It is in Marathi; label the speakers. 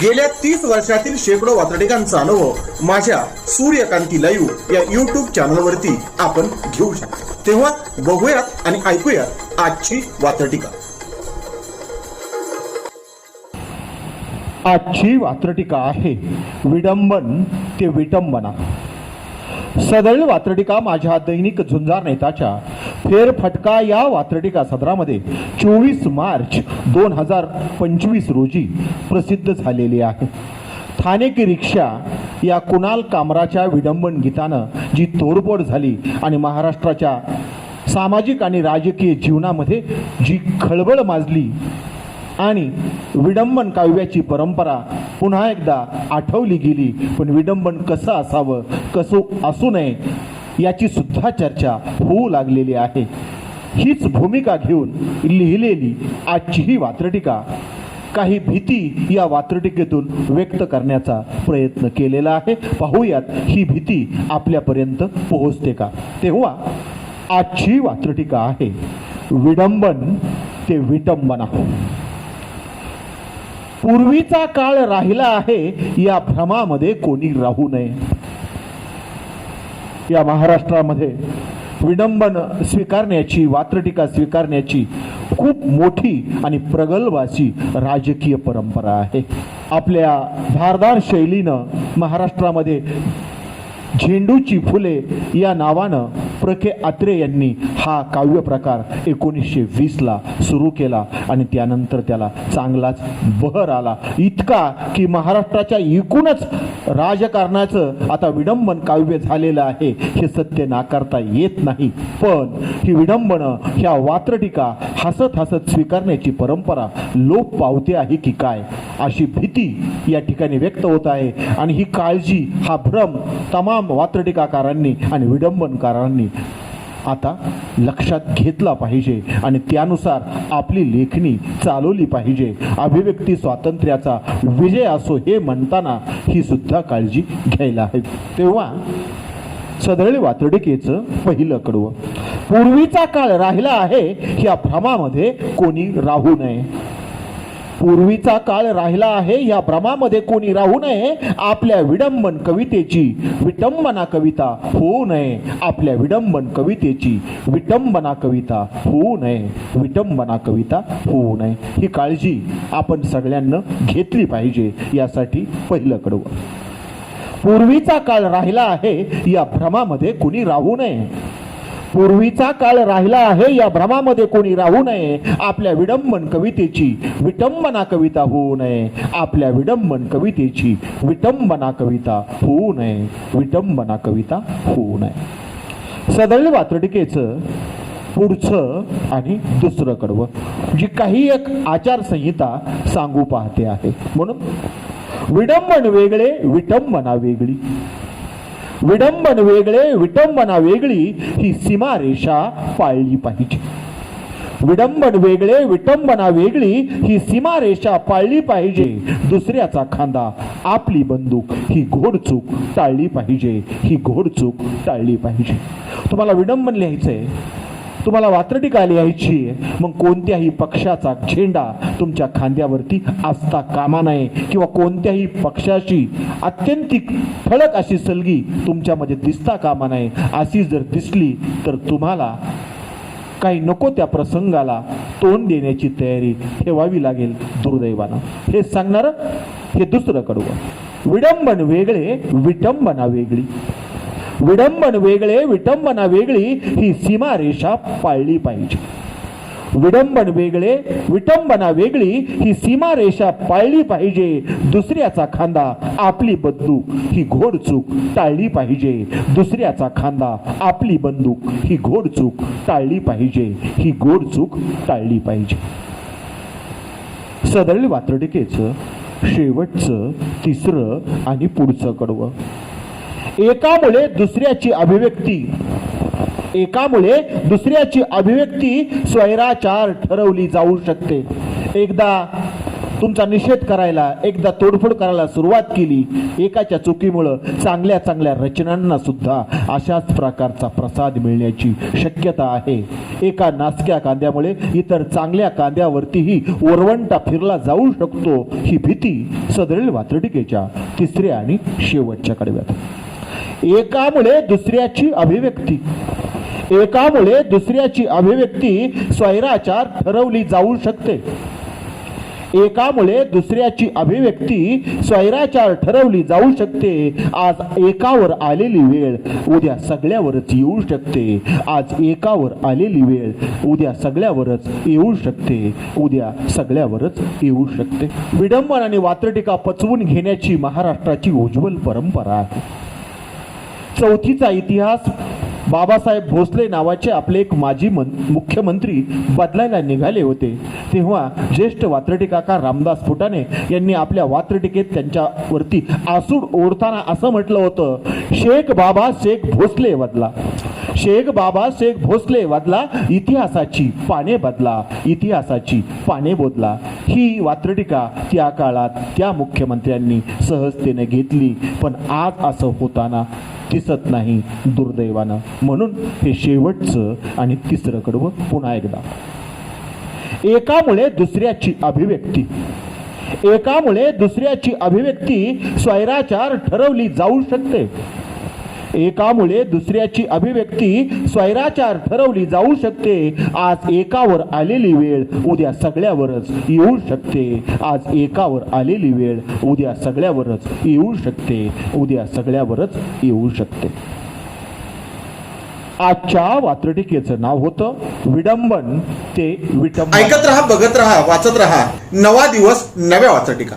Speaker 1: गेल्या तीस वर्षातील शेकडो वातडिकांचा अनुभव माझ्या सूर्यकांती लाईव्ह या युट्यूब चॅनलवरती आपण घेऊ शकतो. तेव्हा बघूयात आणि ऐकूयात आजची वातडिका
Speaker 2: आजची वात्रटिका आहे विडंबन ते विटंबना. सदळ वात्रटिका माझ्या दैनिक झुंजार नेताच्या फेरफटका या वात्रटिका सदरामध्ये चोवीस मार्च दोन हजार पंचवीस रोजी प्रसिद्ध झालेली आहे. ठाणेकी रिक्षा या कुणाल कामराच्या विडंबन गीतानं जी तोडफोड झाली आणि महाराष्ट्राच्या सामाजिक आणि राजकीय जीवनामध्ये जी खळबळ माजली आणि विडंबन काव्याची परंपरा पुन्हा एकदा आठवली गेली पण विडंबन कसं असावं कसं असू नये याची सुद्धा चर्चा होऊ लागलेली आहे. हीच भूमिका घेऊन लिहिलेली आजची ही वात्रटिका. काही भीती या वात्रटिकेतून व्यक्त करण्याचा प्रयत्न केलेला आहे. पाहूयात ही भीती आपल्यापर्यंत पोहोचते का? तेव्हा आजची वात्रटिका आहे. विडंबन ते विटंबना. पूर्वीचा काळ राहिला आहे या भ्रमामध्ये कोणी राहू नये. या महाराष्ट्रामध्ये विडंबन स्वीकारण्याची वात्रटिका स्वीकारण्याची खूप मोठी आणि प्रगल्भ अशी राजकीय परंपरा आहे. आपल्या धारदार शैलीनं महाराष्ट्रामध्ये झेंडूची फुले या नावानं प्र के अत्रे यांनी हा काव्य प्रकार एकोणीसशे वीसला सुरू केला आणि त्यानंतर त्याला चांगलाच बहर आला. इतका की महाराष्ट्राच्या एकूणच राजकारणाचं आता विडंबन काव्य झालेलं आहे. हे सत्य नाकारता येत नाही. पण ही विडंबनं ह्या वात्रटिका हसत हसत स्वीकारण्याची परंपरा लोप पावते आहे की काय? अशी भीती या ठिकाणी व्यक्त होत आहे. आणि ही काळजी हा भ्रम तमाम वात्रटिकाकारांनी आणि विडंबनकारांनी आता लक्षात घेतला पाहिजे. आणि त्यानुसार आपली लेखणी चालवली पाहिजे. अभिव्यक्ती स्वातंत्र्याचा विजय असो हे म्हणताना ही सुद्धा काळजी घ्यायला हवी. तेव्हा सदळी वातडिकेचं पहिलं कडवं. पूर्वीचा काळ राहिला आहे या भ्रमामध्ये कोणी राहू नये. पूर्वीचा काळ राहिला आहे या भ्रमामध्ये कोणी राहू नये. आपल्या विडंबन कवितेची विटंबना कविता होऊ नये. आपल्या विडंबन कवितेची विटंबना कविता होऊ नये. विटंबना कविता होऊ नये. ही काळजी आपण सगळ्यांना घेतली पाहिजे यासाठी पहिलं कडवं. पूर्वीचा काळ राहिला आहे या भ्रमामध्ये कुणी राहू नये. पूर्वीचा काळ राहिला आहे या भ्रमामध्ये कोणी राहू नये. आपल्या विडंबन कवितेची विटंबना कविता होऊ नये. आपल्या विडंबन कवितेची विटंबना कविता होऊ नये. विटंबना कविता होऊ नये. सदैव वातडिकेचं पुढचं आणि दुसरं कडवं जी काही एक आचारसंहिता सांगू पाहते आहे. म्हणून विडंबन वेगळे विटंबना वेगळी. विडंबन वेगळे विटंबना वेगळी ही सीमारेषा पाळली पाहिजे. विडंबन वेगळे विटंबना वेगळी ही सीमारेषा पाळली पाहिजे. दुसऱ्याचा खांदा आपली बंदूक ही घोडचूक टाळली पाहिजे. ही घोडचूक टाळली पाहिजे. तुम्हाला विडंबन लिहायचंय? तुम्हाला वात्रटिका लिहायची आहे? मग कोणत्याही पक्षाचा झेंडा तुमच्या खांद्यावरती असता कामा नये किंवा कोणत्याही पक्षाची अत्यंतिक ठळक अशी सलगी तुमच्यामध्ये दिसता कामा नये. अशी जर दिसली तर तुम्हाला काही नको त्या प्रसंगाला. तोंड देण्याची तयारी ठेवावी लागेल दुर्दैवानं. हे सांगणार हे दुसरं कडवं. विडंबन वेगळे विटंबना वेगळी. विडंबन वेगळे विटंबना वेगळी ही सीमारेषा पाळली पाहिजे. विडंबन वेगळे विटंबना वेगळी ही सीमारेषा पाळली पाहिजे. दुसऱ्याचा खांदा आपली बंदूक ही घोडचूक टाळली पाहिजे. दुसऱ्याचा खांदा आपली बंदूक ही घोडचूक टाळली पाहिजे. ही घोडचूक टाळली पाहिजे. सदळी वात्रटिकेचं शेवटचं तिसरं आणि पुढचं कडवं. एकामुळे दुसऱ्याची अभिव्यक्ती एकामुळे दुसऱ्याची अभिव्यक्ती स्वैराचार ठरवली जाऊ शकते. एकदा तुमचा निषेध करायला एकदा तोडफोड करायला सुरुवात केली एकाच्या चुकीमुळं चांगल्या चांगल्या रचनांना सुद्धा अशाच प्रकारचा प्रसाद मिळण्याची शक्यता आहे. एका नासक्या कांद्यामुळे इतर चांगल्या कांद्यावरतीही ओरवंटा फिरला जाऊ शकतो ही भीती सदरील वात्रटिकेच्या तिसऱ्या आणि शेवटच्या कडव्यात. एकामुळे दुसऱ्याची अभिव्यक्ती एकामुळे दुसऱ्याची अभिव्यक्ती स्वैराचार ठरवली जाऊ शकते. एकामुळे दुसऱ्याची अभिव्यक्ती स्वैराचार ठरवली जाऊ शकते. आज एकावर आलेली वेळ उद्या सगळ्यावरच येऊ शकते. आज एकावर आलेली वेळ उद्या सगळ्यावरच येऊ शकते. उद्या सगळ्यावरच येऊ शकते. विडंबन आणि वात्रटिका पचवून घेण्याची महाराष्ट्राची उज्ज्वल परंपरा आहे. चौथीचा इतिहास बाबासाहेब भोसले नावाचे आपले एक माजी मन मुख्यमंत्री बदलायला निघाले होते. तेव्हा ज्येष्ठ वात्रटिकाकार रामदास फुटाणे यांनी आपल्या वात्रटिकेत त्यांच्यावरती आसूड ओढताना असं म्हटलं होतं शेख बाबा शेख भोसले बदला. शेख बाबा शेख भोसले बदला. इतिहासाची पाने बदला. इतिहासाची पाने बोदला. ही वात्रटिका त्या काळात त्या मुख्यमंत्र्यांनी सहजतेने घेतली. पण आज असं होताना दिसत नाही दुर्दैवानं. म्हणून हे शेवटचं आणि तिसरं कडवं पुन्हा एकदा. एकामुळे दुसऱ्याची अभिव्यक्ती. एकामुळे दुसऱ्याची अभिव्यक्ती स्वैराचार ठरवली जाऊ शकते. एकामुळे दुसऱ्याची अभिव्यक्ती स्वैराचार ठरवली जाऊ शकते. आज एकावर आलेली वेळ उद्या सगळ्यावरच येऊ शकते. आज एकावर आलेली वेळ उद्या सगळ्यावरच येऊ शकते. उद्या सगळ्यावरच येऊ शकते. आजच्या वात्रटिकेचं नाव होतं विडंबन ते विटंबन.
Speaker 1: ऐकत रहा बघत रहा वाचत रहा. नवा दिवस नव्या वात्रटिका.